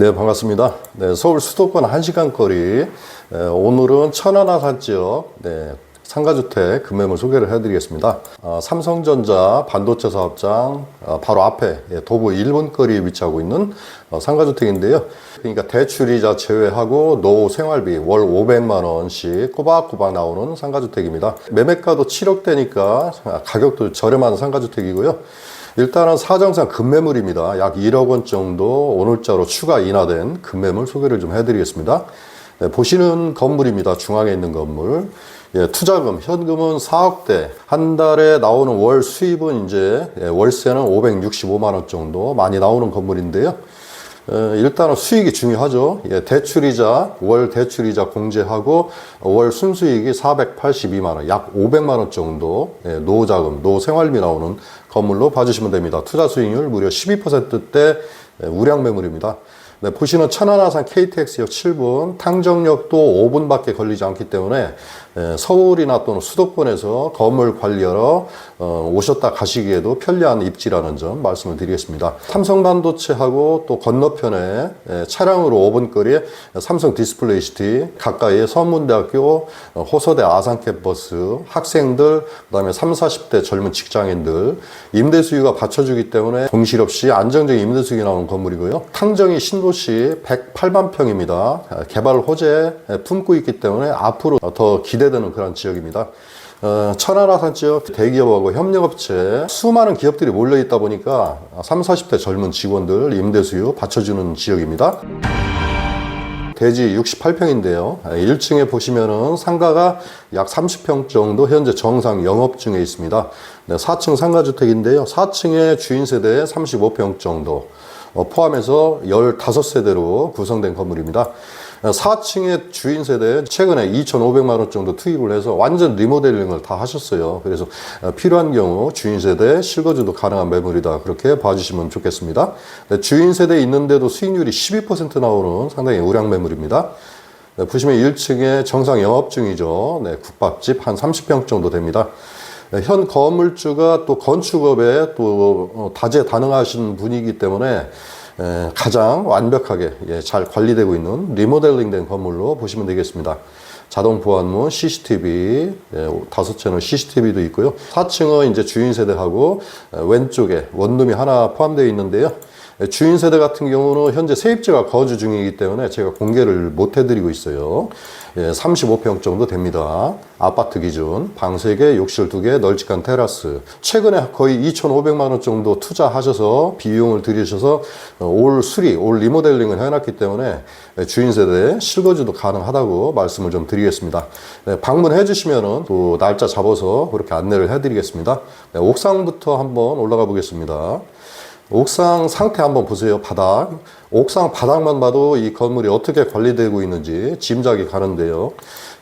네, 반갑습니다. 네, 서울 수도권 1시간 거리. 에, 오늘은 천안아산 지역, 네, 상가주택 금매물 소개를 해드리겠습니다. 어, 삼성전자 반도체 사업장 어, 바로 앞에 예, 도보 1분 거리에 위치하고 있는 어, 상가주택인데요. 그러니까 대출이자 제외하고 노후 생활비 월 500만 원씩 꼬박꼬박 나오는 상가주택입니다. 매매가도 7억대니까 가격도 저렴한 상가주택이고요. 일단은 사정상 급매물입니다. 약 1억 원 정도 오늘자로 추가 인하된 급매물 소개를 좀 해드리겠습니다. 네, 보시는 건물입니다. 중앙에 있는 건물. 예, 투자금, 현금은 4억대. 한 달에 나오는 월 수입은 이제 예, 월세는 565만 원 정도 많이 나오는 건물인데요. 어, 일단은 수익이 중요하죠. 예, 대출이자 월 대출이자 공제하고 월 순수익이 482만 원, 약 500만 원 정도 예, 노자금, 노생활비 나오는 건물로 봐주시면 됩니다. 투자 수익률 무려 12%대 예, 우량 매물입니다. 네, 보시는 천안아산 KTX역 7분, 탕정역도 5분밖에 걸리지 않기 때문에 에, 서울이나 또는 수도권에서 건물 관리하러 어, 오셨다 가시기에도 편리한 입지라는 점 말씀을 드리겠습니다. 삼성 반도체하고 또 건너편에 에, 차량으로 5분 거리에 삼성 디스플레이 시티, 가까이에 서문대학교, 어, 호서대 아산 캠퍼스, 학생들, 그다음에 3, 40대 젊은 직장인들 임대 수요가 받쳐주기 때문에 동실 없이 안정적인 임대 수익이 나오는 건물이고요. 탕정이 신도시 108만 평입니다. 개발 호재 품고 있기 때문에 앞으로 더 기대 되는 그런 지역입니다. 어, 천안아산 지역 대기업하고 협력업체 수많은 기업들이 몰려 있다 보니까 3, 40대 젊은 직원들 임대 수요 받쳐주는 지역입니다. 대지 68평인데요. 1층에 보시면은 상가가 약 30평 정도 현재 정상 영업 중에 있습니다. 네, 4층 상가주택인데요. 4층에 주인 세대 35평 정도 어, 포함해서 15세대로 구성된 건물입니다. 4층의 주인 세대 최근에 2,500만 원 정도 투입을 해서 완전 리모델링을 다 하셨어요. 그래서 어, 필요한 경우 주인 세대 실거주도 가능한 매물이다. 그렇게 봐주시면 좋겠습니다. 네, 주인 세대 있는데도 수익률이 12% 나오는 상당히 우량 매물입니다. 네, 보시면 1층에 정상 영업 중이죠. 네, 국밥집 한 30평 정도 됩니다. 네, 현 건물주가 또 건축업에 또 어, 다재다능하신 분이기 때문에 에, 가장 완벽하게 예, 잘 관리되고 있는 리모델링된 건물로 보시면 되겠습니다. 자동 보안문, CCTV, 예, 다섯 채널 CCTV도 있고요. 4층은 이제 주인 세대하고 에, 왼쪽에 원룸이 하나 포함되어 있는데요. 에, 주인 세대 같은 경우는 현재 세입자가 거주 중이기 때문에 제가 공개를 못 해드리고 있어요. 예, 35평 정도 됩니다. 아파트 기준 방 3개, 욕실 2개, 널찍한 테라스. 최근에 거의 2,500만 원 정도 투자하셔서 비용을 들이셔서 어, 올 수리, 올 리모델링을 해놨기 때문에 주인 세대 실거주도 가능하다고 말씀을 좀 드리겠습니다. 네, 방문해 주시면은 또 날짜 잡아서 그렇게 안내를 해드리겠습니다. 네, 옥상부터 한번 올라가 보겠습니다. 옥상 상태 한번 보세요. 바닥. 옥상 바닥만 봐도 이 건물이 어떻게 관리되고 있는지 짐작이 가는데요.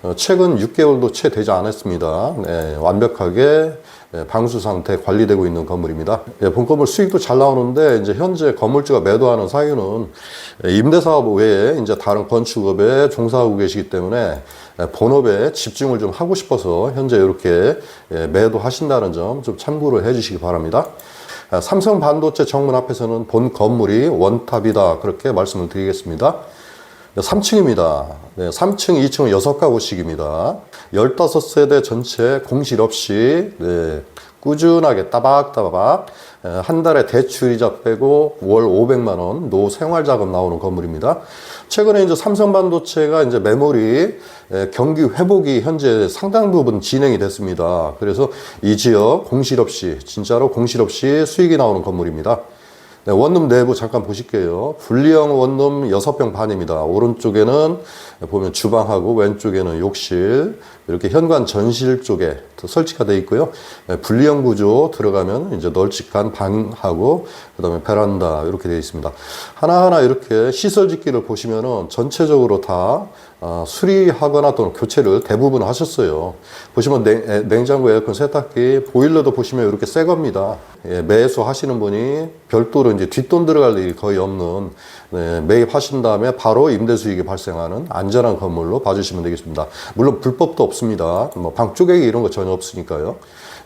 어, 최근 6개월도 채 되지 않았습니다. 네, 완벽하게 네, 방수 상태 관리되고 있는 건물입니다. 예, 본 건물 수익도 잘 나오는데 이제 현재 건물주가 매도하는 사유는 임대 사업 외에 이제 다른 건축업에 종사하고 계시기 때문에 예, 본업에 집중을 좀 하고 싶어서 현재 이렇게 예, 매도하신다는 점 좀 참고를 해주시기 바랍니다. 아, 삼성 반도체 정문 앞에서는 본 건물이 원탑이다. 그렇게 말씀을 드리겠습니다. 3층입니다. 네, 3층, 2층은 6가구씩입니다. 15세대 전체 공실 없이 네, 꾸준하게 따박따박 한 달에 대출이자 빼고 월 500만 원 노생활자금 나오는 건물입니다. 최근에 이제 삼성반도체가 이제 메모리 경기 회복이 현재 상당 부분 진행이 됐습니다. 그래서 이 지역 공실 없이 진짜로 공실 없이 수익이 나오는 건물입니다. 네, 원룸 내부 잠깐 보실게요. 분리형 원룸 6평 반입니다. 오른쪽에는 보면 주방하고 왼쪽에는 욕실, 이렇게 현관 전실 쪽에 설치가 되어 있고요. 네, 분리형 구조 들어가면 이제 널찍한 방하고 그다음에 베란다 이렇게 되어 있습니다. 하나하나 이렇게 시설 짓기를 보시면은 전체적으로 다 어, 수리하거나 또는 교체를 대부분 하셨어요. 보시면 냉, 냉장고, 에어컨, 세탁기, 보일러도 보시면 이렇게 새 겁니다. 예, 매수 하시는 분이 별도로 이제 뒷돈 들어갈 일이 거의 없는 네, 매입하신 다음에 바로 임대 수익이 발생하는 안전한 건물로 봐주시면 되겠습니다. 물론 불법도 없습니다. 뭐 방 쪼개기 이런 거 전혀 없으니까요.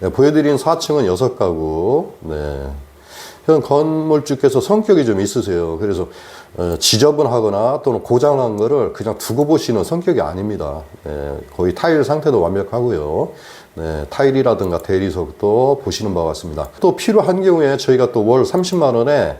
네, 보여드린 4층은 6가구. 네. 현 건물주께서 성격이 좀 있으세요. 그래서 어, 지저분하거나 또는 고장난 거를 그냥 두고 보시는 성격이 아닙니다. 네, 거의 타일 상태도 완벽하고요. 네, 타일이라든가 대리석도 보시는 바와 같습니다. 또 필요한 경우에 저희가 또 월 30만 원에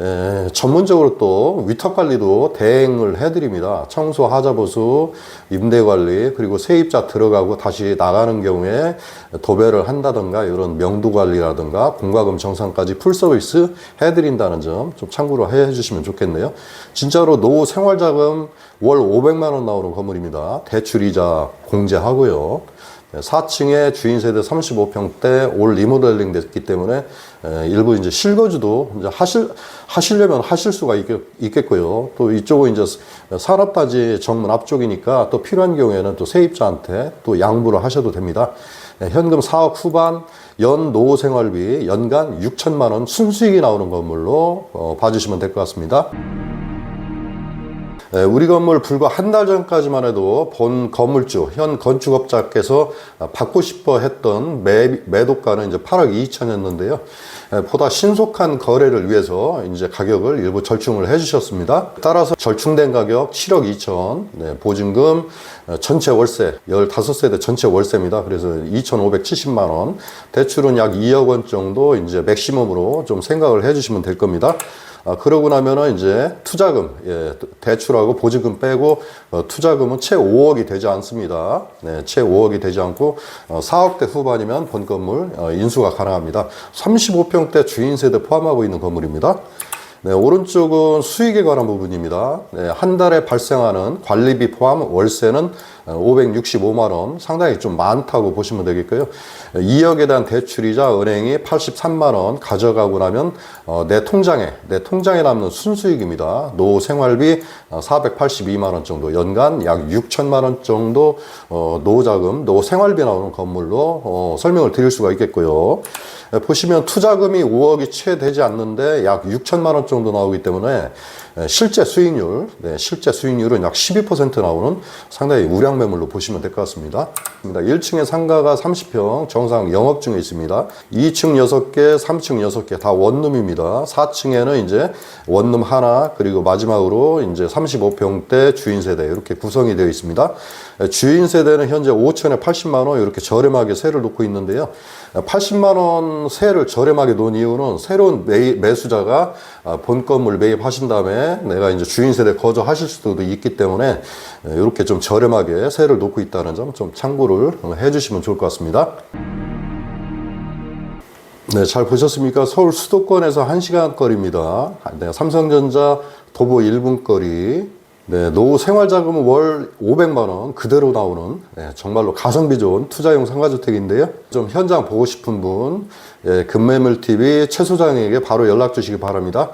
에, 전문적으로 또 위탁 관리도 대행을 해드립니다. 청소, 하자 보수, 임대 관리, 그리고 세입자 들어가고 다시 나가는 경우에 도배를 한다든가 이런 명도 관리라든가 공과금 정산까지 풀 서비스 해드린다는 점 좀 참고로 해 주시면 좋겠네요. 진짜로 노후 생활자금 월 500만 원 나오는 건물입니다. 대출이자 공제하고요. 4층에 주인 세대 35평대 올 리모델링 됐기 때문에 에, 일부 이제 실거주도 이제 하실 하시려면 하실 수가 있겠, 고요또 이쪽은 이제 산업단지 정문 앞쪽이니까 또 필요한 경우에는 또 세입자한테 또 양보를 하셔도 됩니다. 에, 현금 4억 후반 연 노후 생활비 연간 6천만 원 순수익이 나오는 건물로 어, 봐주시면 될 것 같습니다. 예, 우리 건물 불과 한 달 전까지만 해도 본 건물주, 현 건축업자께서 받고 싶어 했던 매, 매도가는 이제 8억 2천이었는데요. 예, 보다 신속한 거래를 위해서 이제 가격을 일부 절충을 해주셨습니다. 따라서 절충된 가격 7억 2천, 네, 보증금 어, 전체 월세, 15세대 전체 월세입니다. 그래서 2,570만원, 대출은 약 2억 원 정도 이제 맥시멈으로 좀 생각을 해주시면 될 겁니다. 아, 그러고 나면은 이제 투자금, 예, 대출하고 보증금 빼고 어, 투자금은 채 5억이 되지 않습니다. 네, 채 5억이 되지 않고 어, 4억대 후반이면 본 건물 어, 인수가 가능합니다. 35평대 주인 세대 포함하고 있는 건물입니다. 네, 오른쪽은 수익에 관한 부분입니다. 네, 한 달에 발생하는 관리비 포함 월세는 565만 원, 상당히 좀 많다고 보시면 되겠고요. 2억에 대한 대출이자 은행이 83만 원 가져가고 나면 어, 내 통장에 내 통장에 남는 순수익입니다. 노후 생활비 482만 원 정도, 연간 약 6천만 원 정도 어, 노후 자금, 노후 생활비 나오는 건물로 어, 설명을 드릴 수가 있겠고요. 예, 보시면 투자금이 5억이 채 되지 않는데 약 6천만 원 정도 나오기 때문에 예, 실제 수익률, 네, 실제 수익률은 약 12% 나오는 상당히 우량 매물로 보시면 될 것 같습니다. 1층에 상가가 30평 정상 영업 중에 있습니다. 2층 6개, 3층 6개 다 원룸입니다. 4층에는 이제 원룸 하나 그리고 마지막으로 이제 35평대 주인 세대 이렇게 구성이 되어 있습니다. 예, 주인 세대는 현재 5천에 80만 원 이렇게 저렴하게 세를 놓고 있는데요. 80만 원 세를 저렴하게 놓은 이유는 새로운 매, 매수자가 아, 본 건물 매입하신 다음에 내가 이제 주인 세대 거주하실 수도 있기 때문에 이렇게 좀 저렴하게 세를 놓고 있다는 점 좀 참고를 해주시면 좋을 것 같습니다. 네, 잘 보셨습니까? 서울 수도권에서 1시간 거리입니다. 네, 삼성전자 도보 1분 거리. 네, 노후 생활자금은 월 500만 원 그대로 나오는 네, 정말로 가성비 좋은 투자용 상가주택인데요. 좀 현장 보고 싶은 분, 예, 금매물 TV 최 소장에게 바로 연락 주시기 바랍니다.